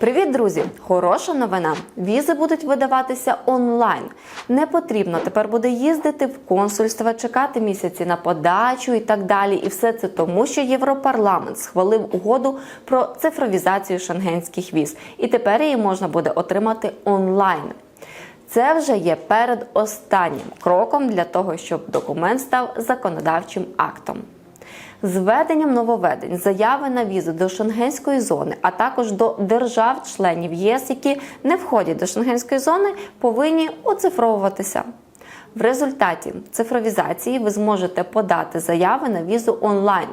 Привіт, друзі! Хороша новина. Візи будуть видаватися онлайн. Не потрібно тепер буде їздити в консульства, чекати місяці на подачу і так далі. І все це тому, що Європарламент схвалив угоду про цифровізацію шенгенських віз, і тепер її можна буде отримати онлайн. Це вже є передостаннім кроком для того, щоб документ став законодавчим актом. З введенням нововведень заяви на візу до шенгенської зони, а також до держав-членів ЄС, які не входять до шенгенської зони, повинні оцифровуватися. В результаті цифровізації ви зможете подати заяви на візу онлайн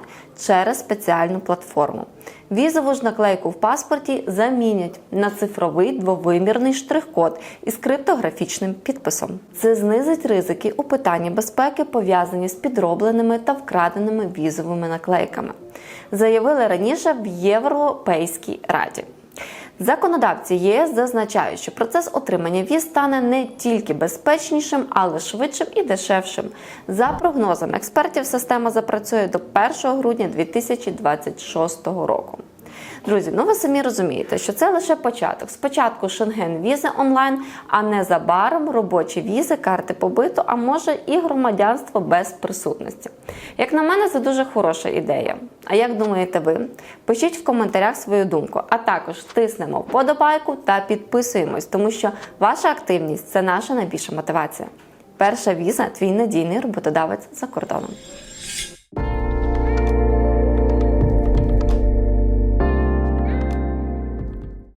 через спеціальну платформу. Візову ж наклейку в паспорті замінять на цифровий двовимірний штрих-код із криптографічним підписом. Це знизить ризики у питанні безпеки, пов'язані з підробленими та вкраденими візовими наклейками, заявили раніше в Європейській раді. Законодавці єС зазначають, що процес отримання віз стане не тільки безпечнішим, але швидшим і дешевшим. За прогнозами експертів, система запрацює до 1 грудня 2026 року. Друзі, ну ви самі розумієте, що це лише початок. Спочатку шенген візи онлайн, а незабаром робочі візи, карти побиту, а може і громадянство без присутності. Як на мене, це дуже хороша ідея. А як думаєте ви? Пишіть в коментарях свою думку, а також тиснемо вподобайку та підписуємось, тому що ваша активність це наша найбільша мотивація. Перша віза твій надійний роботодавець за кордоном.